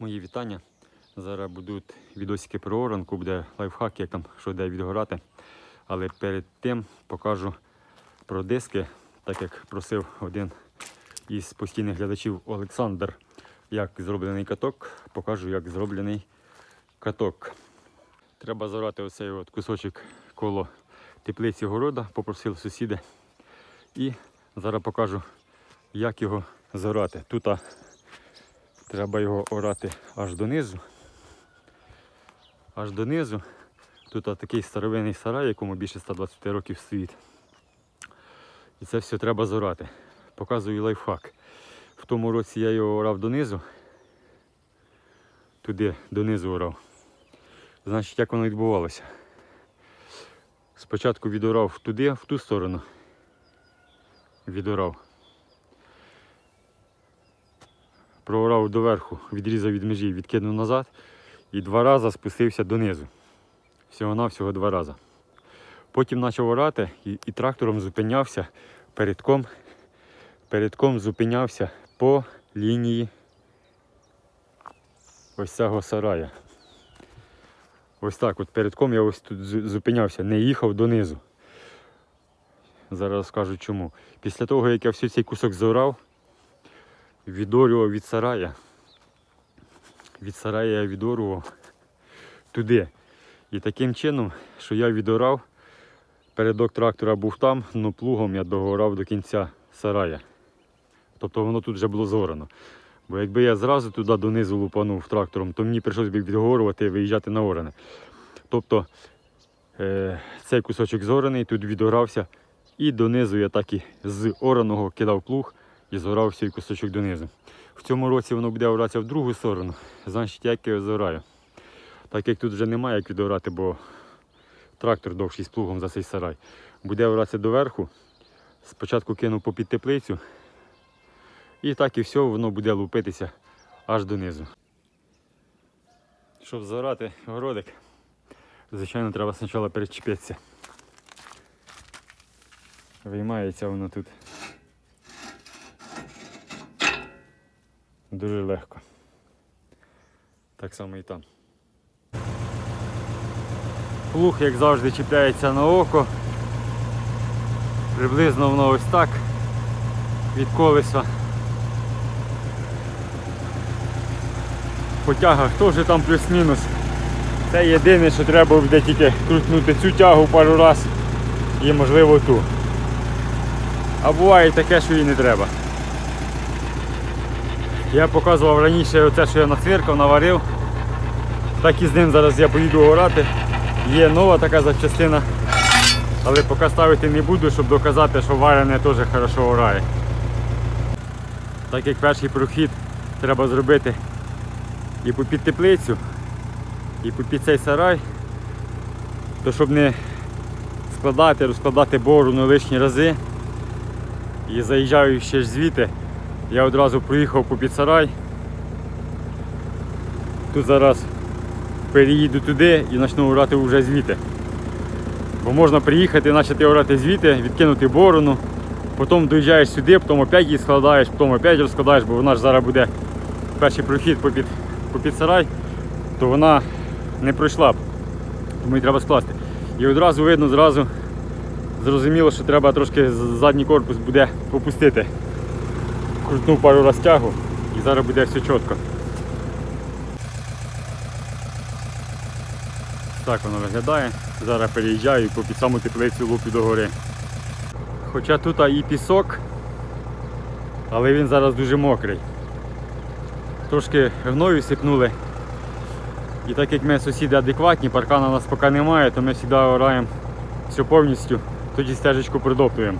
Мої вітання. Зараз будуть відосики про оранку, буде лайфхак, як там що де відгорати. Але перед тим покажу про диски, так як просив один із постійних глядачів Олександр, як зроблений каток. Покажу, як зроблений каток. Треба зорати оцей от кусочок коло теплиці города, попросив сусіди. І зараз покажу, як його зорати. Тут треба його орати аж донизу. Аж донизу. Тут такий старовинний сарай, якому більше 120 років стоїть. І це все треба зорати. Показую лайфхак. В тому році я його орав донизу. Туди донизу орав. Значить, як воно відбувалося? Спочатку відорав туди, в ту сторону. Відорав. Проорав доверху, відрізав від межі, відкинув назад і два рази спустився донизу. Всього-навсього два рази. Потім почав орати і, і трактором зупинявся передком. Передком зупинявся по лінії ось цього сарая. Ось так, от передком я ось тут зупинявся, не їхав донизу. Зараз скажу чому. Після того, як я всю цей кусок зорав, відорював від сарая. Від сарая я відорював туди. І таким чином, що я відорав, передок трактора був там, але плугом я догорав до кінця сарая. Тобто воно тут вже було зорано. Бо якби я зразу туди донизу лупанув трактором, то мені прийшлось би відгорувати і виїжджати на оране. Тобто е, цей кусочок зораний, тут відорався, і донизу я так і з ораного кидав плуг і зорав цей кусочок донизу. В цьому році воно буде оратися в другу сторону, значить як я зораю. Так як тут вже немає як відорати, бо трактор довший з плугом за цей сарай. Буде оратися доверху. Спочатку кинув попід теплицю. І так і все, воно буде лупитися аж донизу. Щоб зорати городик, звичайно, треба спочатку перечепитися. Виймається воно тут. Дуже легко. Так само і там. Плуг, як завжди, чіпляється на око. Приблизно воно ось так від колеса. По тягах теж там плюс-мінус. Це єдине, що треба буде тільки крутнути цю тягу пару раз і можливо ту. А буває таке, що і не треба. Я показував раніше оце, що я нацвіркав, наварив. Так і з ним зараз я поїду орати. Є нова така запчастина, але поки ставити не буду, щоб доказати, що варене теж хорошо орає. Так як перший прохід треба зробити і попід теплицю, і попід цей сарай, то щоб не складати, розкладати борону лишні рази. І заїжджаю ще ж звідти, я одразу проїхав попід сарай. Тут зараз переїду туди і почну орати вже звідти. Бо можна приїхати, почати орати звідти, відкинути борону, потім доїжджаєш сюди, потім опять її складаєш, потім опять розкладаєш, бо вона ж зараз буде перший прохід попід, попід сарай, то вона не пройшла б. Тому її треба скласти. І одразу видно, зразу зрозуміло, що треба трошки задній корпус буде опустити. Крутнув пару раз тягу і зараз буде все чітко. Так воно виглядає. Зараз переїжджаю і по під саму теплицю луплю до гори. Хоча тут і пісок, але він зараз дуже мокрий. Трошки гною сипнули. І так як ми сусіди адекватні, паркана у нас поки немає, то ми завжди ораємо все повністю, тоді стежечку придоптуємо.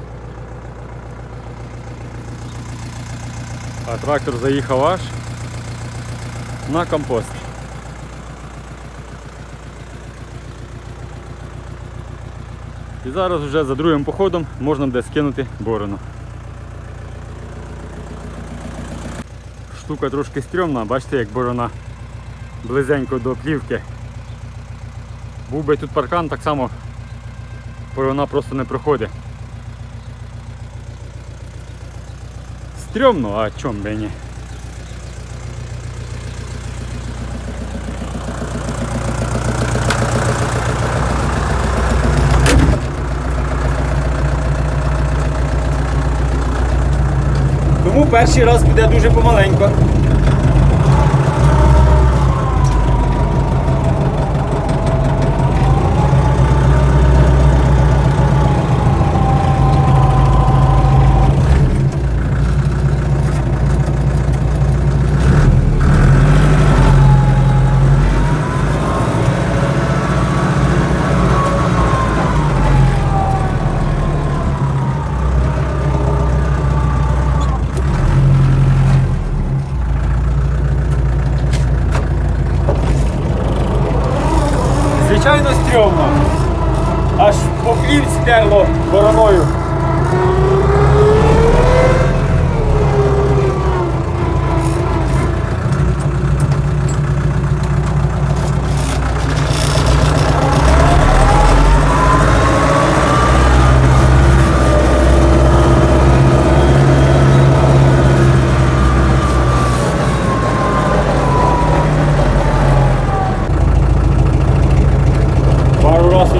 А трактор заїхав аж на компост. І зараз вже за другим походом можна буде скинути борону. Штука трошки стрьомна, бачите, як борона близенько до плівки. Був би тут паркан, так само борона просто не проходить. стрёмно, а о чем бы не? Тому первый раз буде дуже помаленько.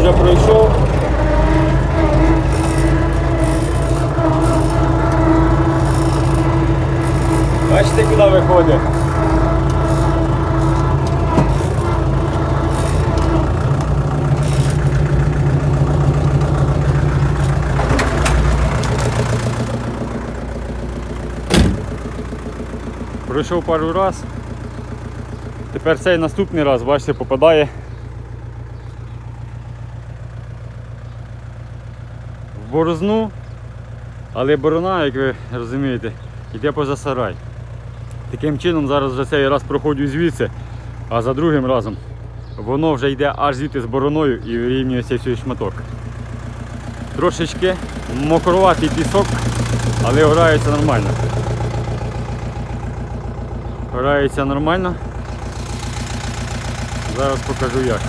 Уже пройшов. Бачите, куди виходить? Пройшов пару раз. Тепер цей наступний раз, бачите, попадає борозну, але борона, як ви розумієте, йде поза сарай. Таким чином зараз вже цей раз проходжу звідси, а за другим разом воно вже йде аж звідти з бороною і вирівнюється цей шматок. Трошечки мокроватий пісок, але грається нормально. Грається нормально. Зараз покажу як.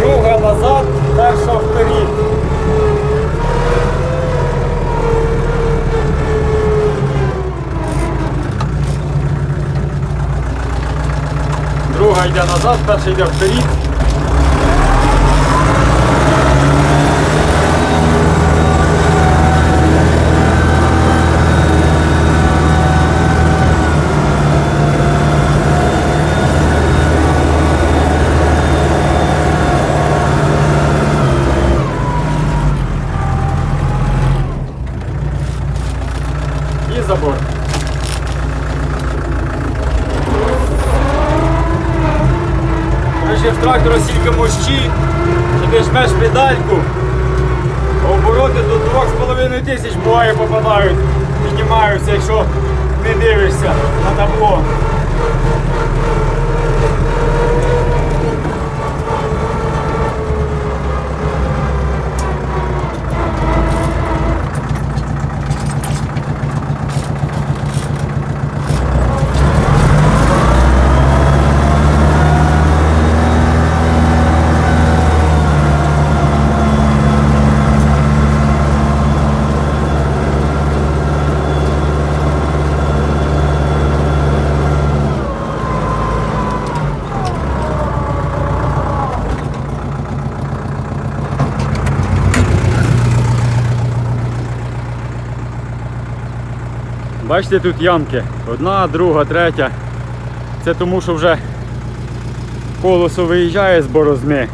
Друга назад, перша вперед. Друга йде назад, перша йде вперед. Забор. Короче, в трактора стільки мощі, що ти жмеш педальку, а обороти до 2,5 тисяч буває попадають, піднімаються, якщо не дивишся на табло. Бачите, тут ямки. Одна, друга, третя. Це тому, що вже колесо виїжджає з борозни.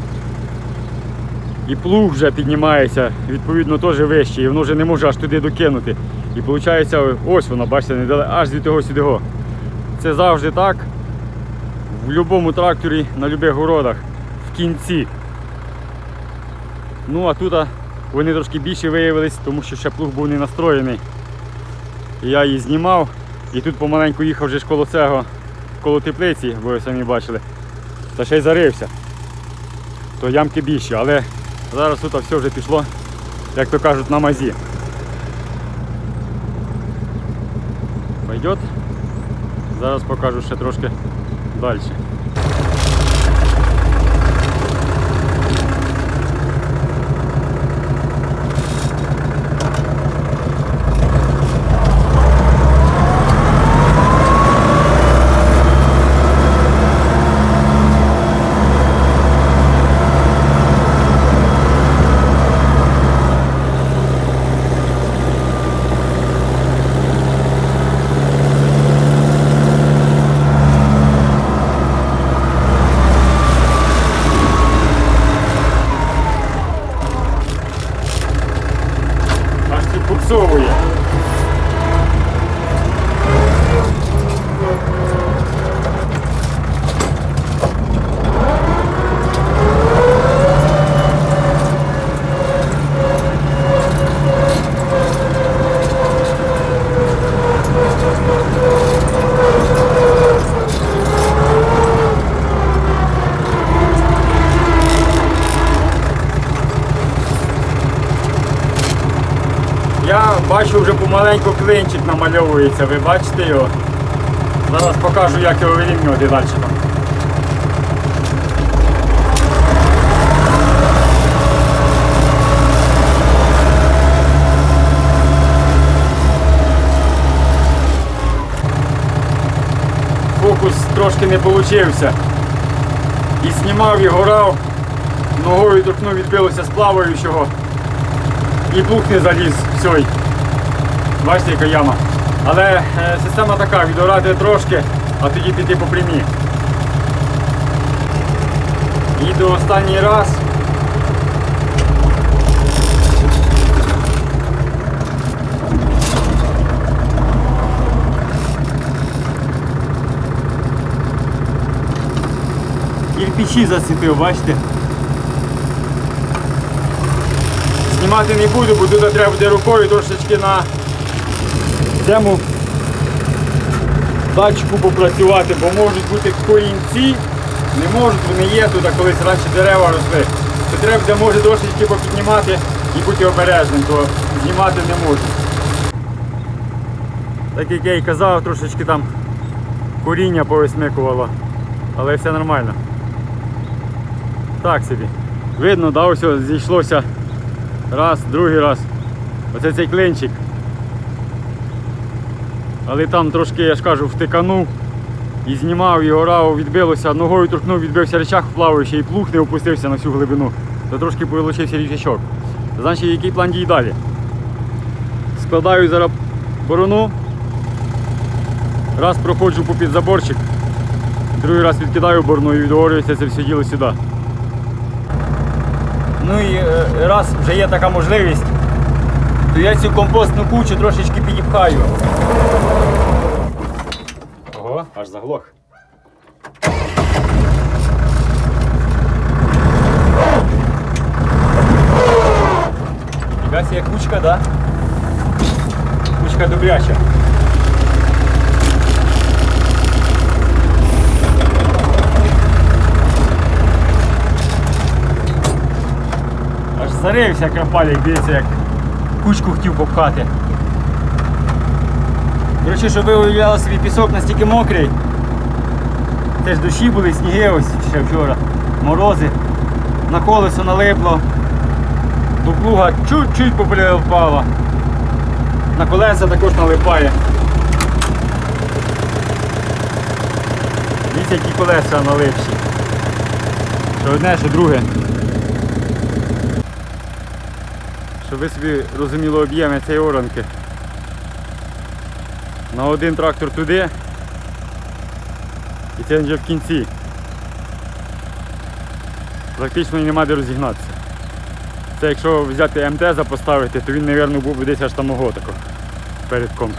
І плуг вже піднімається, відповідно, теж вище, і воно вже не може аж туди докинути. І виходить, ось воно, бачите, не дали аж від того сюди. Це завжди так. В будь-якому тракторі, на будь-яких городах, в кінці. Ну а тут вони трошки більше виявились, тому що ще плуг був не настроєний. Я її знімав і тут помаленьку їхав вже ж коло цього, коло теплиці, бо ви самі бачили. та ще й зарився, то ямки більші, але зараз тут все вже пішло, як то кажуть, на мазі. Пойдет? Зараз покажу ще трошки далі. Аж підбуксовує. Я бачу вже помаленьку клинчик намальовується, ви бачите його? Зараз покажу, як його вирівнювати далі. Фокус трошки не получився. І знімав, і горав, ногою торкнув, відбилося з плаваючого і плуг не заліз все. Бачите, яка яма. Але е, система така, відорати трошки, а тоді піти по прямій. Їду останній раз. Кирпичі зацепив, бачите? Знімати не буду, бо тут треба буде рукою трошечки на цьому датчику попрацювати, бо можуть бути корінці, не можуть, вони є тут, а колись раніше дерева росли. То треба буде може трошечки попіднімати і бути обережним, то знімати не можу. Так як я і казав, трошечки там коріння повисмикувало, але все нормально. Так собі. Видно, да, ось зійшлося Раз, другий раз. Оце цей клинчик. Але там трошки, я ж кажу, втиканув і знімав, і горав, відбилося, ногою торкнув, відбився речах плаваючий, і плуг не опустився на всю глибину, то трошки вилучився річачок. Значить, який план дій далі? Складаю зараз борону, раз проходжу по підзаборчик, другий раз відкидаю борону і відговорюється це все діло сюди. Ну і е, раз вже є така можливість, то я цю компостну кучу трошечки підіпхаю. Аж заглох. Якась є кучка, да? Кучка добряча. Аж зарився крапалік, дивіться, як кучку хотів попхати. Коротше, щоб ви уявляли собі пісок настільки мокрий. Теж дощі були, сніги ось ще вчора, морози. На колесо налипло. До плуга чуть-чуть попливало. На колеса також налипає. Дивіться, які колеса налипші. Що одне, що друге. Щоб ви собі розуміли об'єми цієї оранки. На один трактор туди і це вже в кінці. Практично нема де розігнатися. Це якщо взяти МТЗ поставити, то він, мабуть, був десь аж там ого тако передком.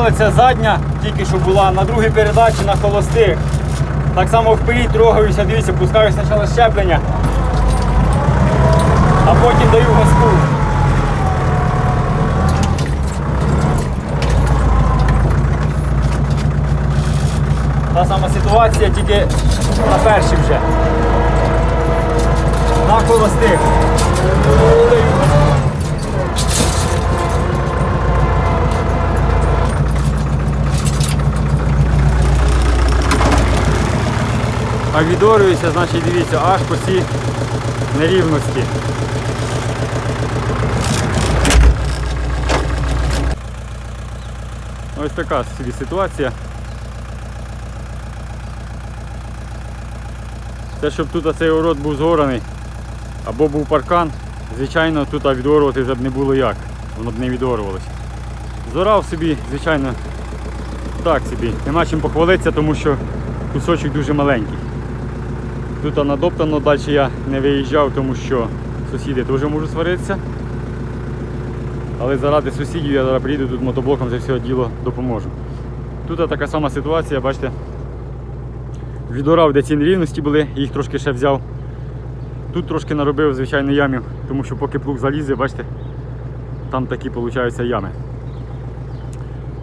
Поміняли це задня, тільки що була на другій передачі на холостих. Так само вперед трогаюся, дивіться, пускаю спочатку щеплення, а потім даю газку. Та сама ситуація, тільки на першій вже. На холостих. А відорюється, значить дивіться, аж по цій нерівності. Ось така собі ситуація. Це щоб тут цей город був згораний або був паркан, звичайно, тут відорувати вже б не було як. Воно б не відорувалося. Зорав собі, звичайно, так собі. Нема чим похвалитися, тому що кусочок дуже маленький. Тут надоптано, далі я не виїжджав, тому що сусіди теж можуть сваритися. Але заради сусідів я зараз приїду тут мотоблоком це все діло допоможу. Тут така сама ситуація, бачите, відорав, де ці нерівності були, їх трошки ще взяв. Тут трошки наробив, звичайно, ямів, тому що поки плуг залізе, бачите, там такі виходять ями.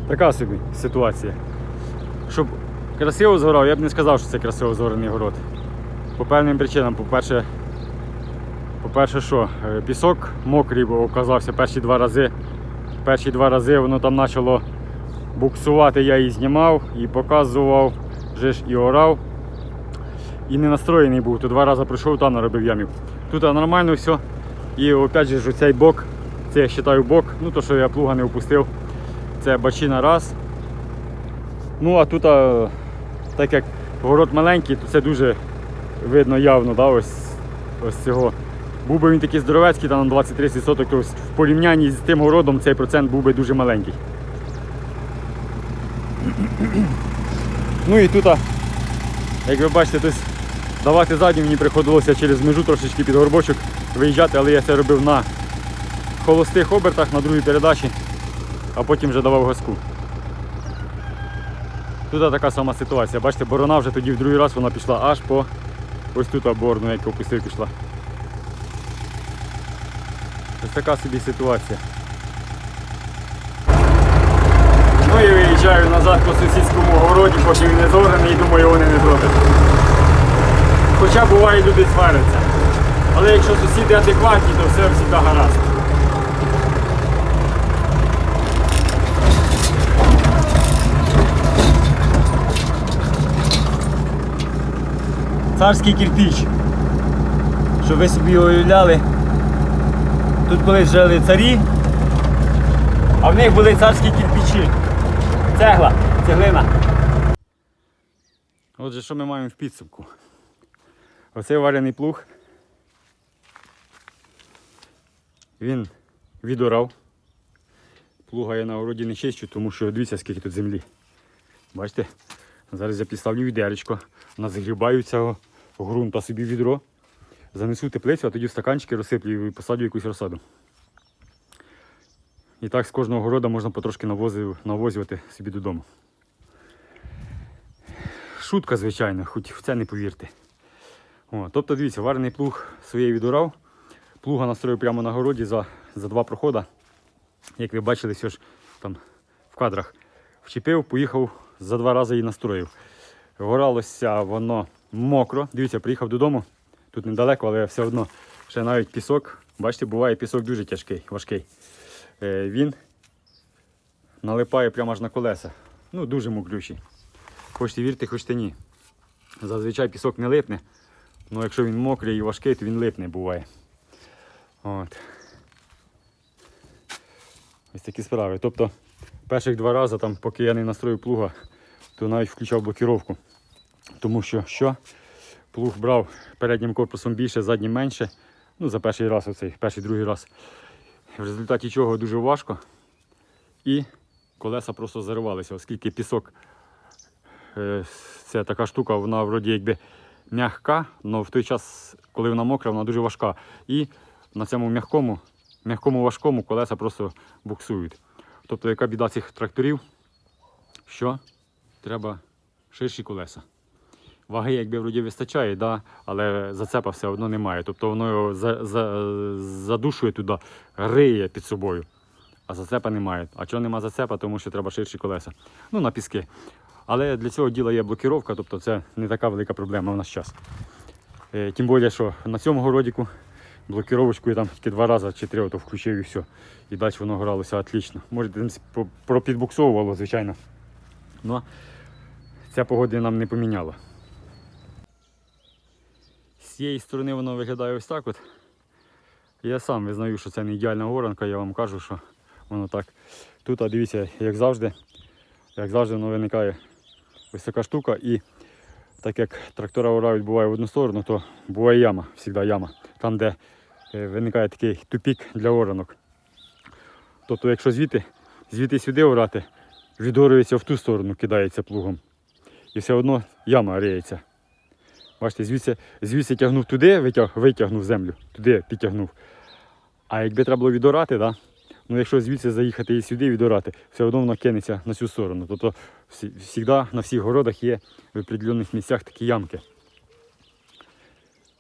Така собі ситуація. Щоб красиво згорав, я б не сказав, що це красиво згорений город. По певним причинам. По-перше, по-перше, що е, пісок мокрий бо оказався перші два рази. Перші два рази воно там почало буксувати, я її знімав і показував, вже ж і орав. І не настроєний був, то два рази прийшов, там наробив ямів. Тут нормально все. І опять же ж оцей бок, це я вважаю бок, ну то що я плуга не впустив. Це бачина раз. Ну а тут, так як город маленький, то це дуже видно явно, да, ось, ось цього. Був би він такий здоровецький, там на 20-30 соток, то в порівнянні з тим городом цей процент був би дуже маленький. Ну і тут, як ви бачите, тобто, давати задню мені приходилося через межу трошечки під горбочок виїжджати, але я це робив на холостих обертах на другій передачі, а потім вже давав газку. Тут така сама ситуація. Бачите, борона вже тоді в другий раз вона пішла аж по ось тут борну, як опустив, пішла. Ось така собі ситуація. Ну і виїжджаю назад по сусідському городі, поки він не зорений і думаю, вони не зроблять. Хоча буває люди сваряться. Але якщо сусіди адекватні, то все завжди гаразд. Царський кирпіч. Щоб ви собі уявляли. Тут колись жили царі, а в них були царські кирпичі. Цегла, цеглина. Отже, що ми маємо в підсумку? Оцей варений плуг. Він відорав. Плуга я на городі не чищу, тому що дивіться, скільки тут землі. Бачите? Зараз я підставлю відеречко, назгрібаю цього ґрунта собі відро, занесу теплицю, а тоді в стаканчики розсиплю і посаджу якусь розсаду. І так з кожного города можна потрошки навозив- навозювати собі додому. Шутка, звичайно, хоч в це не повірте. О, тобто, дивіться, варений плуг своєї відорав. Плуга настроїв прямо на городі за, за два проходи. Як ви бачили, все ж там в кадрах вчепив, поїхав, за два рази її настроїв. Горалося воно мокро. Дивіться, приїхав додому. Тут недалеко, але все одно ще навіть пісок. Бачите, буває пісок дуже тяжкий, важкий. Е, він налипає прямо аж на колеса. Ну, дуже мокрючий. Хочете вірте, хочете ні. Зазвичай пісок не липне. Ну якщо він мокрий і важкий, то він липне буває. От. Ось такі справи. Тобто перших два рази, там, поки я не настрою плуга, то навіть включав блокіровку. Тому що що? Плуг брав переднім корпусом більше, заднім менше. Ну, за перший раз, оцей, перший другий раз. В результаті чого дуже важко. І колеса просто заривалися, оскільки пісок це така штука, вона вроді якби м'яка, але в той час, коли вона мокра, вона дуже важка. І на цьому м'якому, м'якому важкому колеса просто буксують. Тобто яка біда цих тракторів, що треба ширші колеса. Ваги, якби вроді вистачає, да, але зацепа все одно немає. Тобто воно його за, за, задушує туди, риє під собою. А зацепа немає. А чого нема зацепа? Тому що треба ширші колеса. Ну, на піски. Але для цього діла є блокіровка, тобто це не така велика проблема в наш час. Е, Тим більше, що на цьому городіку блокіровочку я там тільки два рази чи три ото включив і все. І далі воно гралося отлично. Може, пропідбуксовувало, звичайно. Ну, ця погода нам не поміняла. Цієї сторони воно виглядає ось так от. Я сам визнаю, що це не ідеальна горанка, я вам кажу, що воно так. Тут, а дивіться, як завжди, як завжди воно виникає ось така штука. І так як трактора урають буває в одну сторону, то буває яма, завжди яма. Там, де е, виникає такий тупік для оранок. Тобто, якщо звідти, звідти сюди орати, відорується в ту сторону, кидається плугом. І все одно яма риється. Бачите, звідси, звідси тягнув туди, витяг, витягнув землю, туди підтягнув. А якби треба було відорати, да? ну якщо звідси заїхати і сюди відорати, все одно воно кинеться на цю сторону. Тобто завжди на всіх городах є в определених місцях такі ямки.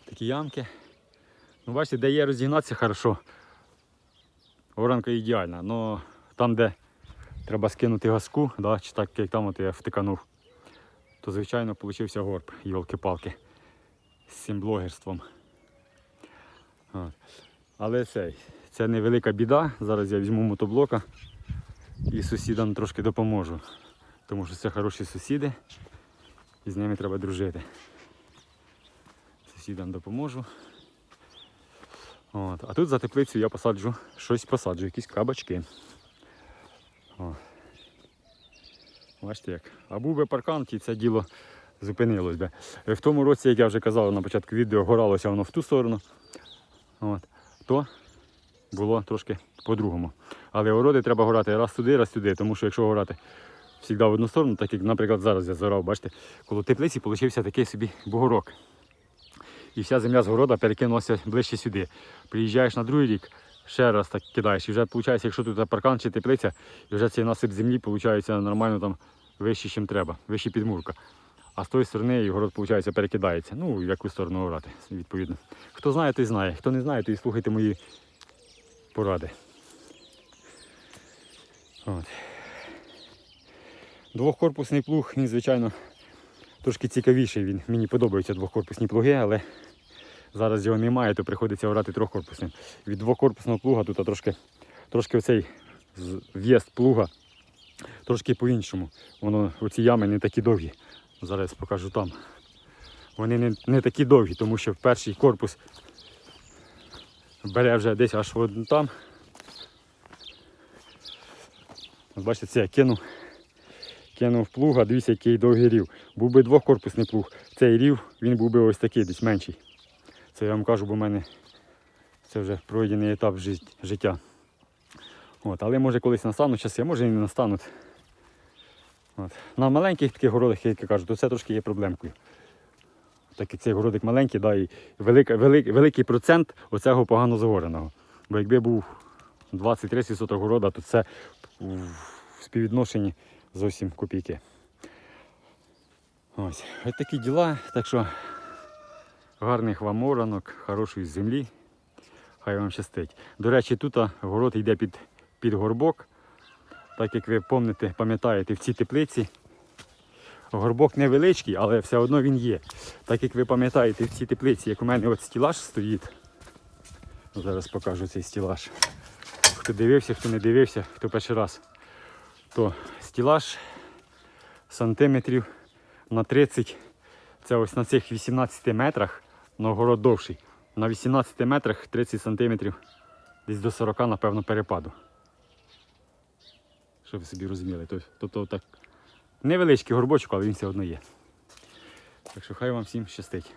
Такі ямки. Ну, бачите, де є розігнатися хорошо. Оранка ідеальна. Но там, де треба скинути газку, да, чи так як там от я втиканув, то звичайно получився горб, йолки-палки, з цим блогерством. Але цей, це невелика біда. Зараз я візьму мотоблока і сусідам трошки допоможу. Тому що це хороші сусіди і з ними треба дружити. Сусідам допоможу. От. А тут за теплицю я посаджу щось посаджу, якісь кабачки. О. Бачите як. А був паркан, і це діло зупинилось би. Е, В тому році, як я вже казав на початку відео, горалося воно в ту сторону. От. То було трошки по-другому. Але городи треба горати раз туди, раз туди, тому що якщо горати завжди в одну сторону, так як, наприклад, зараз я зорав, бачите, коло теплиці получився такий собі бугорок. І вся земля з города перекинулася ближче сюди. Приїжджаєш на другий рік, ще раз так кидаєш. І вже виходить, якщо тут паркан чи теплиця, і вже цей насип землі виходить нормально там вище, ніж треба, вище підмурка. А з тої сторони і город, виходить, перекидається. Ну, в яку сторону орати, відповідно. Хто знає, той знає. Хто не знає, той слухайте мої поради. От. Двохкорпусний плуг, він, звичайно, трошки цікавіший. Він. Мені подобаються двохкорпусні плуги, але зараз його немає, то приходиться орати трьохкорпусним. Від двохкорпусного плуга тут трошки, трошки оцей в'їзд плуга трошки по-іншому. Воно, оці ями не такі довгі. Зараз покажу там. Вони не, не такі довгі, тому що перший корпус бере вже десь аж там. Бачите, це я кинув, кинув плуга, дивіться, який довгий рів. Був би двохкорпусний плуг. Цей рів він був би ось такий, десь менший. Це я вам кажу, бо в мене це вже пройдений етап жит- життя. От, але може колись настануть часи, може і не настануть. От. На маленьких таких городах, як я кажу, то це трошки є проблемкою. Так як цей городик маленький, да, і велика, велик, великий процент оцього погано загореного. Бо якби був 20-30 соток города, то це в співвідношенні зовсім копійки. Ось. Ось такі діла. Так що гарних вам оранок, хорошої землі. Хай вам щастить. До речі, тут город йде під, під горбок. Так як ви помните, пам'ятаєте, в цій теплиці горбок невеличкий, але все одно він є. Так як ви пам'ятаєте, в цій теплиці, як у мене от стілаж стоїть. Зараз покажу цей стілаж. Хто дивився, хто не дивився, хто перший раз, то стілаж сантиметрів на 30. Це ось на цих 18 метрах, но город довший. На 18 метрах 30 сантиметрів, десь до 40, напевно, перепаду. Щоб ви собі розуміли. Тобто, так невеличкий горбочок, але він все одно є. Так що хай вам всім щастить.